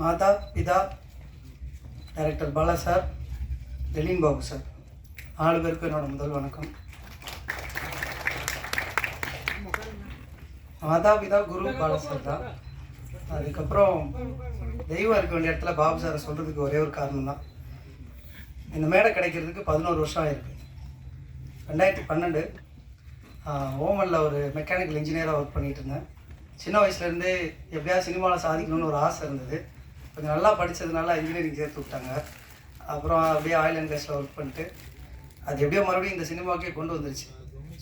மாதா பிதா director Bala sir Delin Babu sir. நாலு பேருக்கு என்னோட முதல் வணக்கம். மாதா பிதா குரு பாலா சார் தான். அதுக்கப்புறம் தெய்வம் இருக்க வேண்டிய இடத்துல பாபு சாரை சொல்கிறதுக்கு ஒரே ஒரு காரணம் தான். இந்த மேடை கிடைக்கிறதுக்கு பதினோரு வருஷம் ஆயிருக்கு. ரெண்டாயிரத்தி பன்னெண்டு ஓமனில் ஒரு மெக்கானிக்கல் இன்ஜினியராக ஒர்க் பண்ணிகிட்டு இருந்தேன். சின்ன வயசுலேருந்தே எப்படியாவது சினிமாவில் சாதிக்கணும்னு ஒரு ஆசை இருந்தது. கொஞ்சம் நல்லா படித்ததுனால இன்ஜினியரிங் சேர்த்து விட்டாங்க. அப்புறம் அப்படியே ஆயில் அண்ட் கேஸில் ஒர்க் பண்ணிட்டு அது எப்படியோ மறுபடியும் இந்த சினிமாவுக்கே கொண்டு வந்துருச்சு.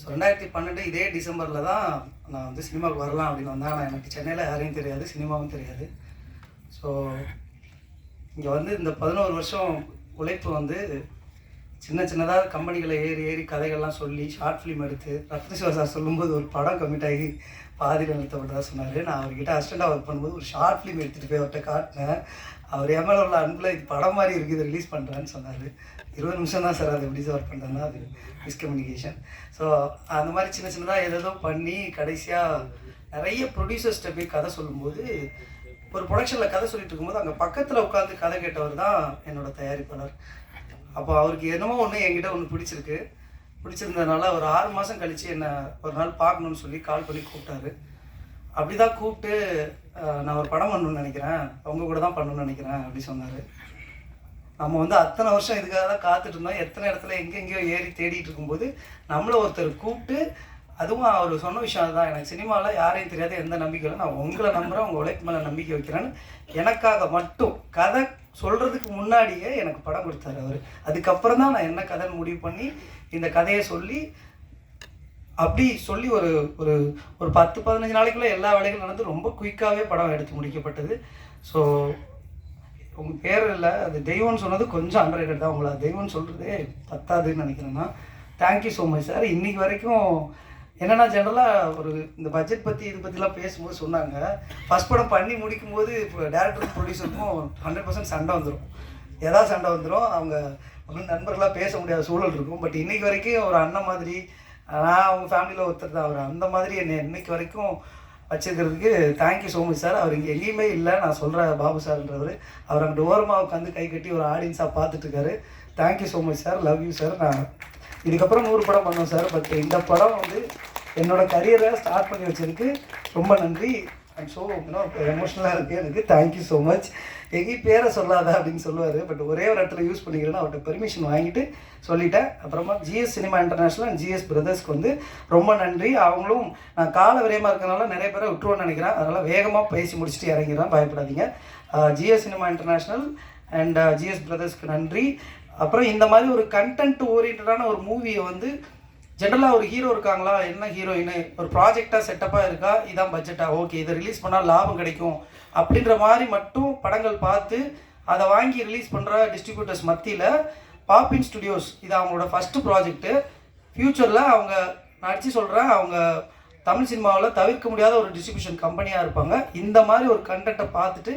ஸோ ரெண்டாயிரத்தி பன்னெண்டு இதே டிசம்பரில் தான் நான் வந்து சினிமாவுக்கு வரலாம் அப்படின்னு வந்தேன். ஆனால் எனக்கு சென்னையில் யாரையும் தெரியாது சினிமாவும் தெரியாது. ஸோ இங்கே வந்து இந்த பதினோரு வருஷம் உழைப்பு வந்து சின்ன சின்னதாக கம்பெனிகளை ஏறி ஏறி கதைகள்லாம் சொல்லி ஷார்ட் ஃபிலிம் எடுத்து ரத்னசிவா சார் சொல்லும்போது ஒரு படம் கமிட் ஆகி பாதியில் நிறுத்தப்பட்டதாக சொன்னார். நான் அவர்கிட்ட அசிஸ்டண்ட்டாக ஒர்க் பண்ணும்போது ஒரு ஷார்ட் ஃபிலிம் எடுத்துகிட்டு போய் அவர்கிட்ட காட்டினேன். அவர் எம்எல்ஏ மேலே உள்ள அன்பில் இது படம் மாதிரி இருக்குது ரிலீஸ் பண்ணுறேன்னு சொன்னார். இருபது நிமிஷம் தான் சார் அது எப்படி சார் ஒர்க் பண்ணுறேன்னா அது மிஸ்கம்யூனிகேஷன் ஸோ அந்த மாதிரி சின்ன சின்னதாக ஏதேதோ பண்ணி கடைசியாக நிறைய ப்ரொடியூசர்ஸ்கிட்ட போய் கதை சொல்லும்போது ஒரு ப்ரொடக்ஷனில் கதை சொல்லிட்டு இருக்கும்போது அங்கே பக்கத்தில் உட்காந்து கதை கேட்டவர் தான் என்னோட தயாரிப்பாளர். அப்போ அவருக்கு என்னமோ ஒன்று என்கிட்ட ஒன்று பிடிச்சிருக்கு. பிடிச்சிருந்ததுனால ஒரு ஆறு மாதம் கழித்து என்னை ஒரு நாள் பார்க்கணுன்னு சொல்லி கால் பண்ணி கூப்பிட்டாரு. அப்படி தான் கூப்பிட்டு நான் ஒரு படம் பண்ணணும்னு நினைக்கிறேன். அவங்க கூட தான் பண்ணணும்னு நினைக்கிறேன் அப்படி சொன்னார். நம்ம வந்து அத்தனை வருஷம் இதுக்காக தான் காத்துட்டு இருந்தோம். எத்தனை இடத்துல எங்கெங்கேயோ ஏறி தேடிட்டு இருக்கும்போது நம்மளை ஒருத்தர் கூப்பிட்டு அதுவும் அவர் சொன்ன விஷயம் தான் எனக்கு சினிமாவில் யாரையும் தெரியாத எந்த நம்பிக்கையில் நான் உங்களை நம்புகிறேன் உங்கள் உழைப்பு மேலே நம்பிக்கை வைக்கிறேன்னு எனக்காக மட்டும் கதை சொல்கிறதுக்கு முன்னாடியே எனக்கு படம் கொடுத்தாரு அவர். அதுக்கப்புறம் தான் நான் என்ன கதைன்னு முடிவு பண்ணி இந்த கதையை சொல்லி அப்படி சொல்லி ஒரு ஒரு ஒரு பத்து பதினஞ்சு நாளைக்குள்ள எல்லா வேலைகளும் நடந்து ரொம்ப குயிக்காகவே படம் எடுத்து முடிக்கப்பட்டது. ஸோ உங்கள் பேர் இல்லை அது தெய்வம்னு சொன்னது கொஞ்சம் அண்டர் தான். உங்களை தெய்வம்னு சொல்கிறதே பத்தாதுன்னு நினைக்கிறேன்னா தேங்க்யூ ஸோ மச் சார் இன்னைக்கு வரைக்கும் என்னன்னா ஜென்ரலாக ஒரு இந்த பட்ஜெட் பற்றி இது பற்றிலாம் பேசும்போது சொன்னாங்க. ஃபர்ஸ்ட் படம் பண்ணி முடிக்கும் போது இப்போ டேரக்டருக்கும் ப்ரொடியூசருக்கும் ஹண்ட்ரட் பர்சன்ட் சண்டை வந்துடும் ஏதாவது சண்டை வந்துடும் அவங்க அப்படின்னு நண்பர்களாக பேச முடியாத சூழல் இருக்கும். பட் இன்றைக்கி வரைக்கும் ஒரு அண்ணன் மாதிரி நான் அவங்க ஃபேமிலியில் ஒருத்தர் தான். அவர் அந்த மாதிரி என்னை இன்னைக்கு வரைக்கும் வச்சுருக்கிறதுக்கு thank you so much sir அவர் இங்கே எங்கேயுமே இல்லை. நான் சொல்கிறேன் பாபு சார்ன்றவர். அவர் அங்கே ஓரமாக உட்காந்து கை கட்டி ஒரு ஆடியன்ஸாக பார்த்துட்டு இருக்காரு. Thank you so much sir love you sir நான் இதுக்கப்புறம் நூறு படம் பண்ணோம் சார். பட் இந்த படம் வந்து என்னோட கரியரை ஸ்டார்ட் பண்ணி வச்சதுக்கு ரொம்ப நன்றி. அண்ட் ஸோ இன்னும் எமோஷனலாக இருக்குது எனக்கு தேங்க்யூ ஸோ மச் எங்கேயும் பேரை சொல்லாத அப்படின்னு சொல்லுவார். பட் ஒரே ஒரு இடத்துல யூஸ் பண்ணிக்கிறேன்னு அவர்கிட்ட பெர்மிஷன் வாங்கிட்டு சொல்லிட்டேன். அப்புறமா G S cinema international and G S பிரதர்ஸ்க்கு வந்து ரொம்ப நன்றி. அவங்களும் நான் கால விரயமாக இருக்கிறனால நிறைய பேரை விட்டுருவோன்னு நினைக்கிறேன். அதனால் வேகமாக பேசி முடிச்சுட்டு இறங்கிறேன் பயப்படாதீங்க. G S cinema international and G S பிரதர்ஸ்க்கு நன்றி. அப்புறம் இந்த மாதிரி ஒரு கண்டென்ட் ஓரியன்டான ஒரு மூவியை வந்து ஜென்ரலாக ஒரு ஹீரோ இருக்காங்களா? என்ன ஹீரோயின் ஒரு ப்ராஜெக்டாக செட்டப்பாக இருக்கா? இதான் பட்ஜெட்டாக ஓகே இதை ரிலீஸ் பண்ணால் லாபம் கிடைக்கும். அப்படின்ற மாதிரி மட்டும் படங்கள் பார்த்து அதை வாங்கி ரிலீஸ் பண்ணுற டிஸ்ட்ரிபியூட்டர்ஸ் மத்தியில் பாப்பின் ஸ்டுடியோஸ் இது அவங்களோட ஃபஸ்ட்டு ப்ராஜெக்ட்டு ஃப்யூச்சரில் அவங்க நான் அடிச்சு சொல்கிறேன் அவங்க தமிழ் சினிமாவில் தவிர்க்க முடியாத ஒரு டிஸ்ட்ரிபியூஷன் கம்பெனியாக இருப்பாங்க. இந்த மாதிரி ஒரு கண்டென்ட்டை பார்த்துட்டு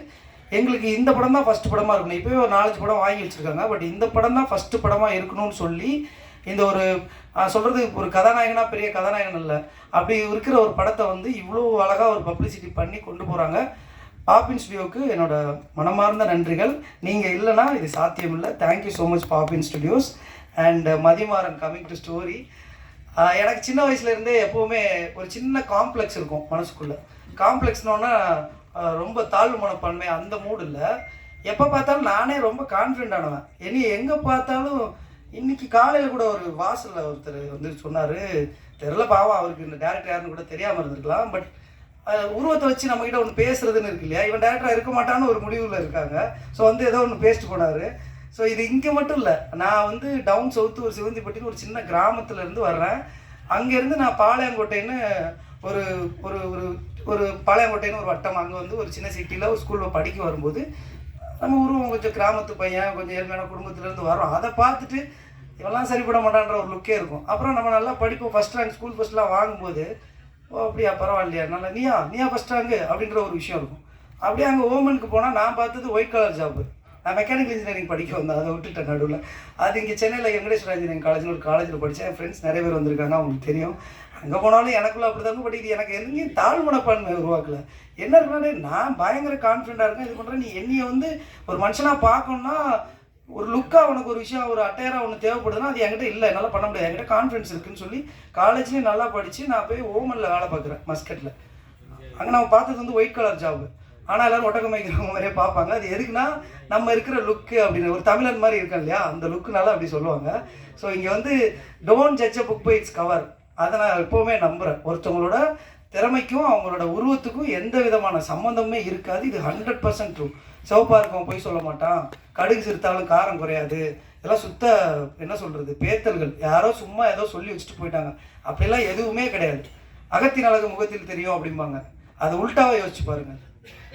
எங்களுக்கு இந்த படம் தான் ஃபஸ்ட்டு படமாக இருக்கணும். இப்போவே ஒரு நாலஞ்சு படம் வாங்கி வச்சுருக்காங்க. பட் இந்த படம் தான் ஃபஸ்ட்டு படமாக இருக்கணும்னு சொல்லி இந்த ஒரு சொல்கிறது ஒரு கதாநாயகனா பெரிய கதாநாயகன் இல்லை அப்படி இருக்கிற ஒரு படத்தை வந்து இவ்வளோ அழகாக ஒரு பப்ளிசிட்டி பண்ணி கொண்டு போகிறாங்க பாப்பின் ஸ்டுடியோவுக்கு என்னோட மனமார்ந்த நன்றிகள். நீங்கள் இல்லைன்னா இது சாத்தியம் இல்லை thank you so much Poppin studios. And uh, Mathimaran coming to story எனக்கு சின்ன வயசுலேருந்தே எப்போவுமே ஒரு சின்ன காம்ப்ளெக்ஸ் இருக்கும் மனசுக்குள்ளே. காம்ப்ளெக்ஸ்னோன்னா ரொம்ப தாழ்வு மனப்பான்மை அந்த மூடு இல்லை. எப்போ பார்த்தாலும் நானே ரொம்ப கான்ஃபிடென்ட் ஆனவன். இனி எங்கே பார்த்தாலும் இன்னைக்கு காலையில் கூட ஒரு வாசலில் ஒருத்தர் வந்து சொன்னார். தெரில பாவம் அவருக்கு இந்த டேரக்டர் யாருன்னு கூட தெரியாமல் இருந்திருக்கலாம். பட் உருவத்தை வச்சு நம்மக்கிட்ட ஒன்று பேசுறதுன்னு இருக்கு இல்லையா? இவன் டேரக்டராக இருக்க மாட்டான்னு ஒரு முடிவில் இருக்காங்க. ஸோ வந்து ஏதோ ஒன்று பேசிட்டு போனார். ஸோ இது இங்கே மட்டும் இல்லை. நான் வந்து டவுன் சவுத்து ஒரு சிவந்திப்பட்டின்னு ஒரு சின்ன கிராமத்துலேருந்து வர்றேன். அங்கேருந்து நான் பாளையங்கோட்டைன்னு ஒரு ஒரு ஒரு ஒரு பாளையங்கோட்டைன்னு ஒரு வட்டம் அங்கே வந்து ஒரு சின்ன சிட்டியில் ஒரு ஸ்கூலில் படிக்க வரும்போது நம்ம உருவம் கொஞ்சம் கிராமத்து பையன் கொஞ்சம் ஏழ்மையான குடும்பத்துலேருந்து வரோம் அதை பார்த்துட்டு இவெல்லாம் சரிப்பட மாட்டான்ற ஒரு லுக்கே இருக்கும். அப்புறம் நம்ம நல்லா படிப்போம் ஃபஸ்ட் ரேங்க் ஸ்கூல் ஃபஸ்ட்லாம் வாங்கும்போது ஓ அப்படியா பரவாயில்லையா நல்லா நீயா நீயா ஃபஸ்ட் ரேங்கு அப்படின்ற ஒரு விஷயம் இருக்கும். அப்படியே அங்கே ஓமனுக்கு போனால் நான் பார்த்தது ஒயிட் கலர் ஜாப்பு நான் மெக்கானிக்கல் இன்ஜினியரிங் படிக்க வந்தேன். அதை விட்டுட்டேன் நடுவில். அது இங்கே சென்னையில் வெங்கடேஸ்வர இன்ஜினியரிங் காலேஜ்னு ஒரு காலேஜில் படித்தேன் என் ஃப்ரெண்ட்ஸ் நிறைய பேர் வந்திருக்காங்க அவங்களுக்கு தெரியும். அங்கே போனாலும் எனக்குள்ள அப்படி தான் பட் இது எனக்கு எங்கேயும் தாழ் மனப்பான்மை உருவாக்கல. என்ன இருக்குன்னா நான் பயங்கர கான்ஃபிடென்ட்டாக இருக்கேன். இது பண்ணுறேன் நீ என்னையை வந்து ஒரு மனுஷனாக பார்க்கணுன்னா ஒரு லுக்காக உனக்கு ஒரு விஷயம் ஒரு அட்டையராக ஒன்று தேவைப்படுதுன்னா அது என்கிட்ட இல்லை. என்னால் பண்ண முடியாது. என்கிட்ட கான்ஃபிடன்ஸ் இருக்குன்னு சொல்லி காலேஜ்லேயும் நல்லா படித்து நான் போய் ஓமனில் வேலை பார்க்குறேன் மஸ்கட்டில் அங்கே நம்ம பார்த்தது வந்து ஒயிட் கலர் ஜாப் ஆனால் எல்லோரும் ஒட்டகமைக்கிறவங்க மாதிரியே பார்ப்பாங்க. அது எதுக்குன்னா நம்ம இருக்கிற லுக்கு அப்படின்னு. ஒரு தமிழன் மாதிரி இருக்கோம் இல்லையா? அந்த லுக்குனால அப்படி சொல்லுவாங்க. ஸோ இங்கே வந்து don't judge a book by its cover அதை நான் எப்போவுமே நம்புகிறேன் ஒருத்தவங்களோட திறமைக்கும் அவங்களோட உருவத்துக்கும் எந்த விதமான சம்மந்தமே இருக்காது. இது ஹண்ட்ரட் பர்சன்ட் ட்ரூ சிவப்பாக இருக்கவன் போய் சொல்ல மாட்டான். கடுகு சிறுத்தாலும் காரம் குறையாது. இதெல்லாம் சுத்த என்ன சொல்கிறது பேத்தல்கள். யாரோ சும்மா ஏதோ சொல்லி வச்சுட்டு போயிட்டாங்க. அப்படிலாம் எதுவுமே கிடையாது. அகத்தின் அழகு முகத்தில் தெரியும் அப்படிம்பாங்க. அது உல்டாவை யோசிச்சு பாருங்க.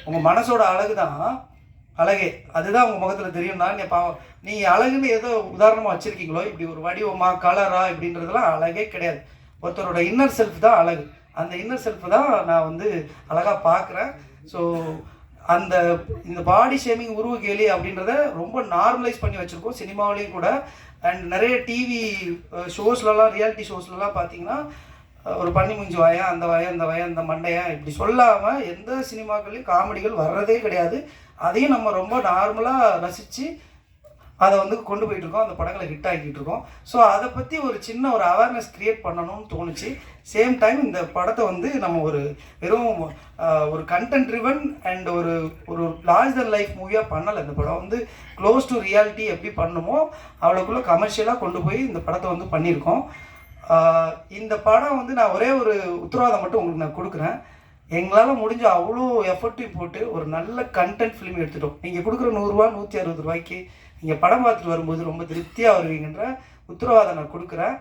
உங்கள் மனசோட அழகு தான் அழகே. அதுதான் உங்கள் முகத்தில் தெரியும்னா நீ பாவம் நீ அழகுன்னு ஏதோ உதாரணமாக வச்சுருக்கீங்களோ? இப்படி ஒரு வடிவமா கலரா இப்படின்றதெல்லாம் அழகே கிடையாது. ஒருத்தரோட இன்னர் செல்ஃப் தான் அழகு. அந்த இன்னர் செல்ஃப் தான் நான் வந்து அழகாக பார்க்குறேன். ஸோ அந்த இந்த பாடி ஷேமிங் உருவ கேலி அப்படின்றத ரொம்ப நார்மலைஸ் பண்ணி வச்சுருக்கோம் சினிமாவிலையும் கூட. அண்ட் நிறைய டிவி ஷோஸ்லலாம் ரியாலிட்டி ஷோஸ்லலாம் பார்த்தீங்கன்னா ஒரு பண்ணி முஞ்சி வாயன் அந்த வாயன் அந்த வாயன் அந்த மண்டையன் இப்படி சொல்லாமல் எந்த சினிமாக்கள்லையும் காமெடிகள் வர்றதே கிடையாது. அதையும் நம்ம ரொம்ப நார்மலாக ரசித்து அதை வந்து கொண்டு போயிட்டு இருக்கோம் அந்த படங்களை ஹிட் ஆக்கிட்டு இருக்கோம் ஸோ அதை பற்றி ஒரு சின்ன ஒரு அவேர்னஸ் கிரியேட் பண்ணணும்னு தோணுச்சு. சேம் டைம் இந்த படத்தை வந்து நம்ம ஒரு வெறும் ஒரு கண்டென்ட் ரிவன் அண்ட் ஒரு ஒரு லார்ஜ் தன் லைஃப் மூவியாக பண்ணலை. இந்த படம் வந்து க்ளோஸ் டு ரியாலிட்டி எப்படி பண்ணுமோ அவ்வளோக்குள்ளே கமர்ஷியலாக கொண்டு போய் இந்த படத்தை வந்து பண்ணியிருக்கோம். இந்த படம் வந்து நான் ஒரே ஒரு உத்தரவாதம் மட்டும் உங்களுக்கு நான் கொடுக்குறேன். எங்களால் முடிஞ்ச அவ்வளோ எஃபர்ட்டையும் போட்டு ஒரு நல்ல கண்டென்ட் ஃபிலிம் எடுத்துட்டோம். நீங்கள் கொடுக்குற நூறுரூவா நூற்றி அறுபது ரூபாய்க்கு நீங்கள் படம் பார்த்துட்டு வரும்போது ரொம்ப திருப்தியாக வருவீங்கன்ற உத்தரவாதம் நான் கொடுக்குறேன்.